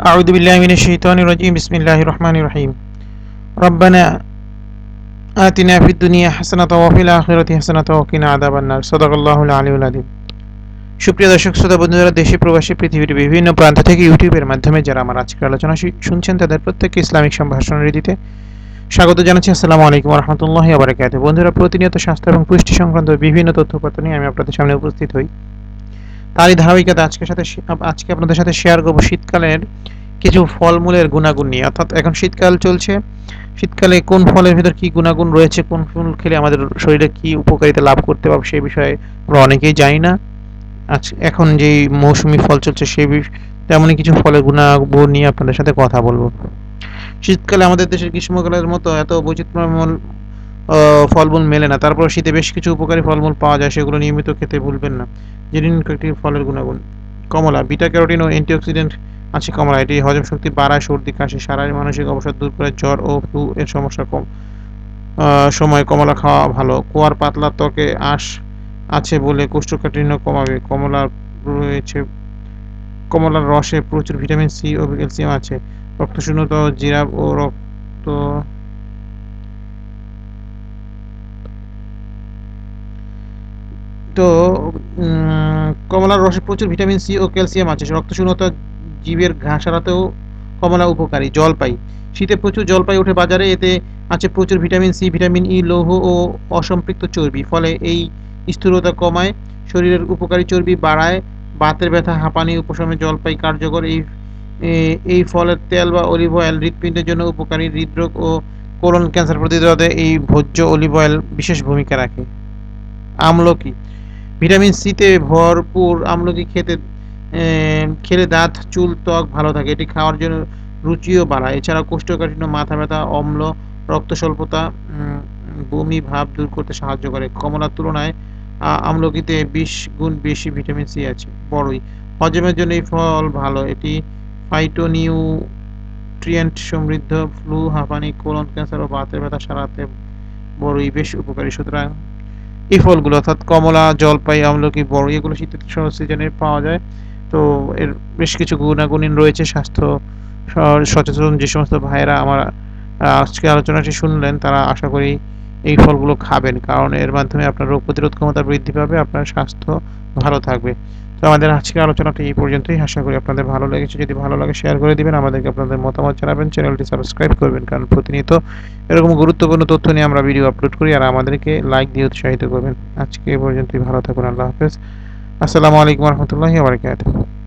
أعوذ بالله من الشيطان الرجيم بسم الله الرحمن الرحيم ربنا آتنا في الدنيا حسنة وفي الآخرة حسنة وقنا عذاب النار صدق الله العلي العظيم সুপ্রিয় দর্শক শ্রোতা বন্ধুরা দেশে প্রবাসী পৃথিবীর বিভিন্ন প্রান্ত থেকে ইউটিউবের মাধ্যমে যারা আমার আজকের আলোচনা শু- শুনছেন তাদের প্রত্যেককে ইসলামিক সম্ভাষণ রীতিতে স্বাগত জানাচ্ছি আসসালামু আলাইকুম রহমতুল্লাহ আবরাকাত বন্ধুরা প্রতিনিয়ত স্বাস্থ্য এবং পুষ্টি সংক্রান্ত বিভিন্ন তথ্যপত্র নিয়ে আমি আপনাদের সামনে উপস্থিত হই তারই ধারাবাহিকতা আজকের সাথে আজকে আপনাদের সাথে শেয়ার করব শীতকালের কিছু ফলমূলের গুণাগুণ নিয়ে। অর্থাৎ এখন শীতকাল চলছে। শীতকালে কোন ফলের ভিতর কি গুণাগুণ রয়েছে, কোন ফল খেলে আমাদের শরীরে কি উপকারিতা লাভ করতে পারবে সেই বিষয়ে আমরা অনেকেই জানি না। আজ এখন যেই মৌসুমি ফল চলছে সেই তেমনই কিছু ফলের গুণাগুণ নিয়ে আপনাদের সাথে কথা বলব। শীতকালে আমাদের দেশের গ্রীষ্মকালের মতো এত বৈচিত্র্যময় ফলমূল মেলে না। তারপর শীতে বেশ কিছু উপকারী ফলমূল পাওয়া যায়, সেগুলো নিয়মিত খেতে ভুলবেন না। জেনে কয়েকটি ফলের গুণাগুণ। কমলা, বিটা ক্যারোটিন ও অ্যান্টিঅক্সিডেন্ট আছে কমলা। এটি হজম শক্তি বাড়ায়, সর্দি, কাশি সারায় মানসিক অবসাদ দূর করে, জ্বর ও ফ্লু এর সমস্যা কম। সময় কমলা খাওয়া ভালো। কুয়ার পাতলা ত্বকে আঁশ আছে বলে কোষ্ঠকাঠিন্য কমাবে। কমলা রয়েছে, কমলার রসে প্রচুর ভিটামিন সি ও ক্যালসিয়াম আছে। রক্তশূন্যতা ও জিরাব ও রক্ত তো কমলার রসে প্রচুর ভিটামিন সি ও ক্যালসিয়াম আছে। রক্তশূন্যতা জীবের ঘা সারাতেও কমলা উপকারী, জলপাই। শীতে প্রচুর জলপাই ওঠে বাজারে, এতে আছে প্রচুর ভিটামিন সি, ভিটামিন ই, লৌহ ও অসম্পৃক্ত চর্বি। ফলে এই স্থূলতা কমায়, শরীরের উপকারী চর্বি বাড়ায়, বাতের ব্যথা, হাঁপানি, উপশমে জলপাই কার্যকর। এই এই ফলের তেল বা অলিভ অয়েল হৃৎপিণ্ডের জন্য উপকারী। হৃদরোগ ও কোলন ক্যান্সার প্রতিরোধে এই ভোজ্য অলিভ অয়েল বিশেষ ভূমিকা রাখে। আমলকি ভিটামিন সিতে ভরপুর আমলকি খেতে খেলে দাঁত, চুল, ত্বক ভালো থাকে। এটি খাওয়ার জন্য রুচিও বাড়ায়। এছাড়া কোষ্ঠকাঠিন্য, মাথা ব্যথা, অম্ল, রক্ত স্বল্পতা বমি, ভাব দূর করতে সাহায্য করে। কমলার তুলনায় আমলকিতে বিশ গুণ বেশি ভিটামিন সি আছে। বড়ই। হজমের জন্য এই ফল ভালো। এটি ফাইটোনিউট্রিয়েন্ট সমৃদ্ধ ফ্লু হাঁপানি কোলন ক্যান্সার ও বাতের ব্যথা সারাতে বড়ই বেশ উপকারী। সুতরাং এই ফলগুলো অর্থাৎ কমলা, জলপাই, আমলকি, বড়, এগুলো শীতের সিজনে পাওয়া যায়। তো এর বেশ কিছু গুণাগুণিন রয়েছে স্বাস্থ্য সচেতন যে সমস্ত ভাইয়েরা আমার আজকে আলোচনাটি শুনলেন, তারা আশা করি এই ফলগুলো খাবেন। কারণ এর মাধ্যমে আপনার রোগ প্রতিরোধ ক্ষমতা বৃদ্ধি পাবে, আপনার স্বাস্থ্য ভালো থাকবে। তো আমাদের আজকের আলোচনাটি এই পর্যন্তই। আশা করি আপনাদের ভালো লেগেছে। যদি ভালো লাগে শেয়ার করে দিবেন। আমাদেরকে আপনাদের মতামত জানাবেন। চ্যানেলটি সাবস্ক্রাইব করবেন, কারণ প্রতিনিয়ত এরকম গুরুত্বপূর্ণ তথ্য নিয়ে আমরা ভিডিও আপলোড করি। আর আমাদেরকে লাইক দিয়ে উৎসাহিত করবেন। আজকে এই পর্যন্তই। ভালো থাকুন। আল্লাহ হাফেজ। আসসালামু আলাইকুম রহমতুল্লাহ বারকাতুহু।